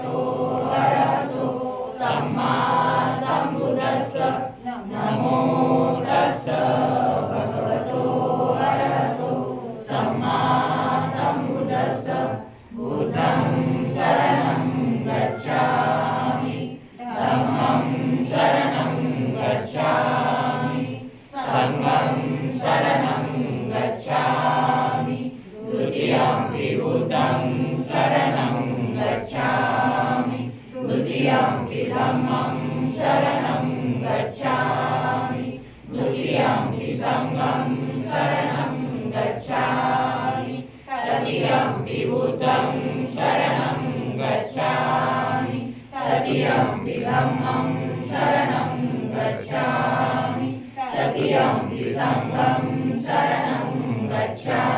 Oh. धम्मं शरणं गच्छामि द्वितीयम्पि सङ्गं शरणं गच्छामि तृतीयम्पि बुद्धं शरणं गच्छामि तृतीयम्पि धम्मं शरणं गच्छामि तृतीयम्पि सङ्गं शरणं गच्छामि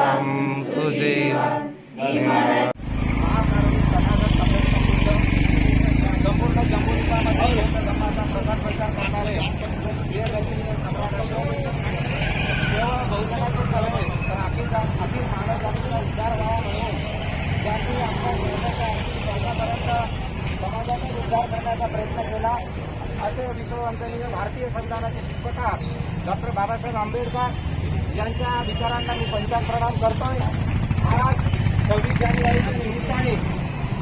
तं सुजीवन् संपूर्ण जम्मूमध्ये धर्माचा प्रसार प्रचार करणारे केवळ तर अखिल जा- अखिल मानव जातीचा उद्धार व्हावा म्हणून त्यांनी आपल्या जीवनाच्या अंतिम श्वासापर्यंत समाजाचा उद्धार करण्याचा प्रयत्न केला. असे विश्ववंतनीय भारतीय संविधानाचे शिल्पकार डॉक्टर बाबासाहेब आंबेडकर यांच्या विचारांना मी पंचांग प्रणाम करतो आज सव्वीस जानेवारीच्या निमित्ताने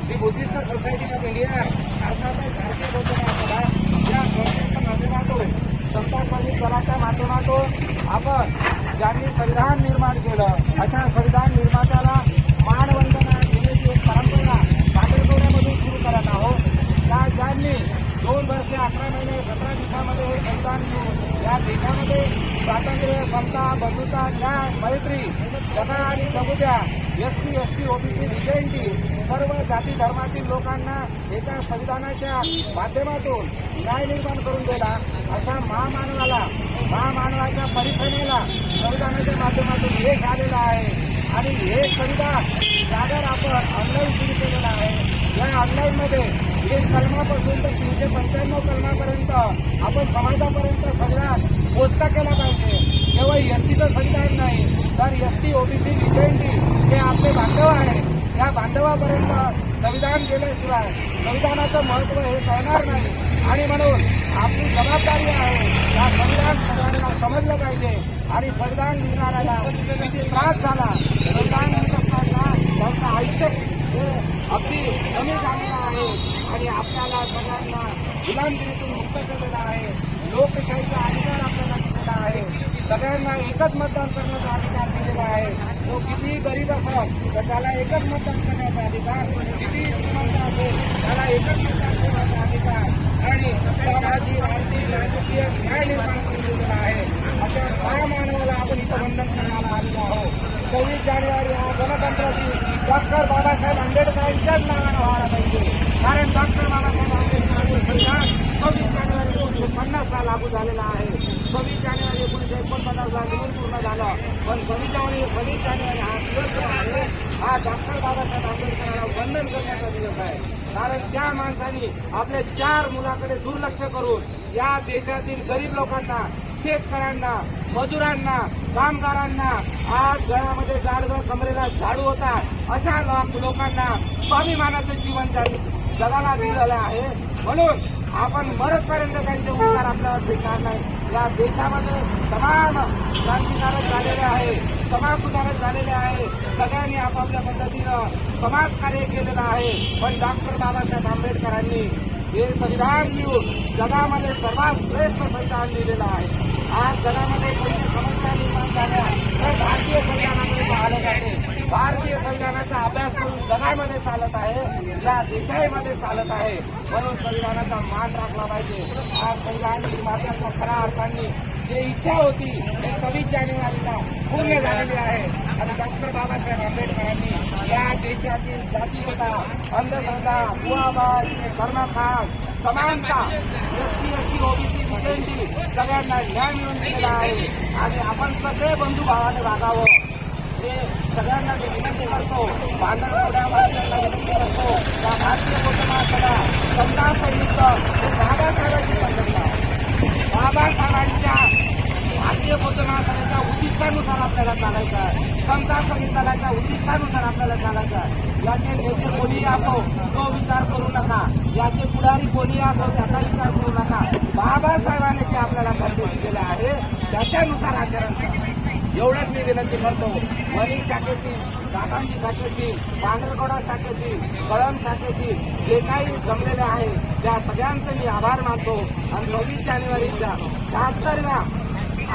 जी बुद्धिस्ट सोसायटी ऑफ इंडिया अर्थातच भारतीय बौद्ध महासभा या संस्थेच्या माध्यमातून संतांसाठी कलाच्या माध्यमातून आपण ज्यांनी संविधान निर्माण केलं अशा संविधान निर्मात्याला मानवंदना देण्याची एक परंपरा काटेकोऱ्यामधून सुरू करत आहोत. त्या ज्यांनी दोन वर्षे अकरा महिने सतरा दिवसामध्ये हे संविधान घेऊन या देशामध्ये स्वातंत्र्य समता बंधुता न्याय मैत्री जना आणि जगुद्या S C S T OBC विजयंती सर्व जाती धर्मातील लोकांना एका संविधानाच्या माध्यमातून न्याय निर्माण करून दिला अशा महामानवाला महामानवाच्या परिश्रमेला संविधानाच्या माध्यमातून यश आलेलं आहे. आणि हे संविधान जागर आपण ऑनलाईन सुरू केलेलं आहे. या ऑनलाईनमध्ये एक कलमापासून तर तीनशे पंच्याण्णव कलमापर्यंत आपण समाजापर्यंत केला पाहिजे. केवळ एस टीचं संविधान नाही तर एस टी ओबीसी विजयंती हे आपले बांधव आहे या बांधवापर्यंत संविधान गेल्याशिवाय संविधानाचं महत्त्व हे कळणार नाही. आणि म्हणून आपली जबाबदारी आहे या संविधान सगळ्यांना समजलं पाहिजे. आणि संविधान लिहिणाऱ्याला किती त्रास झाला संविधान लिहित असताना त्यांचं आयुष्य हे अगदी कमी झालेलं आहे. आणि आपल्याला सगळ्यांना गुलामगिरीतून मुक्त केलेलं आहे. लोकशाहीचा अधिकार आपल्याला आहे सगळ्यांना एकच मतदान करण्याचा अधिकार दिलेला आहे. तो किती गरीब असेल तर त्याला एकच मतदान करण्याचा अधिकार किती श्रीमंत असेल त्याला एकच मतदान करण्याचा अधिकार. आणि सामाजिक आर्थिक राजकीय न्याय निर्माण करून दिलेला आहे. अशा काय मानवाला आपण इथं बंधन करण्याला आलेलो आहोत. सव्वीस जानेवारी हा गणतंत्राची डॉक्टर बाबासाहेब आंबेडकरांच्याच नावानं व्हायला पाहिजे. कारण डॉक्टर बाबासाहेब आंबेडकर संविधान सव्वीस जानेवारी पन्नासला लागू झालेला आहे सव्वीस जानेवारी एकोणीसशे एकोणपन्नासला दिवस पूर्ण झालं पण सव्वीस जानेवारी सव्वीस जानेवारी हा दिवस जो आहे हा डॉक्टर बाबासाहेब आंदोलन करण्याचा दिवस आहे. कारण त्या माणसाने आपल्या चार मुलाकडे दुर्लक्ष करून या देशातील गरीब लोकांना शेतकऱ्यांना मजुरांना कामगारांना आज घरामध्ये जाडगळ कमरेला झाडू होता. अशा लोकांना स्वाभिमानाचं जीवन जग- जगाला दिलेलं आहे. म्हणून आपण मरतपर्यंत त्यांचे उपकार आपल्याला भेटणार नाही. या देशामध्ये तमाम क्रांतिकारक झालेले आहे. समाज सुधारक झालेले आहे. सगळ्यांनी आपापल्या पद्धतीनं समाज कार्य केलेलं आहे. पण डॉक्टर बाबासाहेब आंबेडकरांनी हे संविधान लिहून जगामध्ये सर्वात श्रेष्ठ संविधान लिहिलेलं आहे. आज जगामध्ये कोणती समस्या निर्माण झाल्या तर भारतीय संविधानामध्ये पाहिलं जाते. भारतीय संविधानाचा अभ्यास करून जगामध्ये चालत आहे या देशामध्ये चालत आहे. म्हणून संविधानाचा मान राखला पाहिजे. आज संविधान निर्मात्याचा खऱ्या अर्थांनी जे इच्छा होती ते सव्वीस जानेवारीला पूर्ण झालेली आहे आणि डॉक्टर बाबासाहेब आंबेडकरांनी या देशातील जातीयता अंधश्रद्धा बुवाबाई धर्मकाळ समानता एसटी एसटी ओबीसी बीजेंटी सगळ्यांना न्याय मिळवून दिलेला आहे आणि आपण सगळे बंधू भावाने वागावं हे। सगळ्यांना मी विनंती करतो बांधरवाड्या वासियांना विनंती करतो या भारतीय कुटुंबाकडा समजा संयुक्त हे बाबासाहेबांची संघटना आहे बाबासाहेबांच्या भारतीय बौद्ध महासंघाच्या उद्दिष्टानुसार आपल्याला चालायचं आहे. समता संहिताच्या उद्दिष्टानुसार आपल्याला चालायचं आहे. याचे नेते कोणी असो तो विचार करू नका. याचे पुढारी कोणी असो त्याचा विचार करू नका. बाबासाहेबांनी जे आपल्याला संदेश दिलेला आहे त्याच्यानुसार आचरण करा. एवढंच मी विनंती करतो. मनी शाखेतील दादांची शाखेची पांढरगोडा शाखेची कळम शाखेची जे काही जमलेले आहे त्या सगळ्यांचे मी आभार मानतो. आणि सव्वीस जानेवारीच्या शहात्तरव्या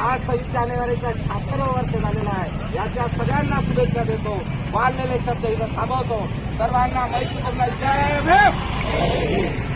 आज सव्वीस जानेवारीचा छात्र वर्ष झालेला आहे. याच्या सगळ्यांना शुभेच्छा देतो. वाढलेले शब्द इथं थांबवतो. सर्वांना मैत्री जय भीम!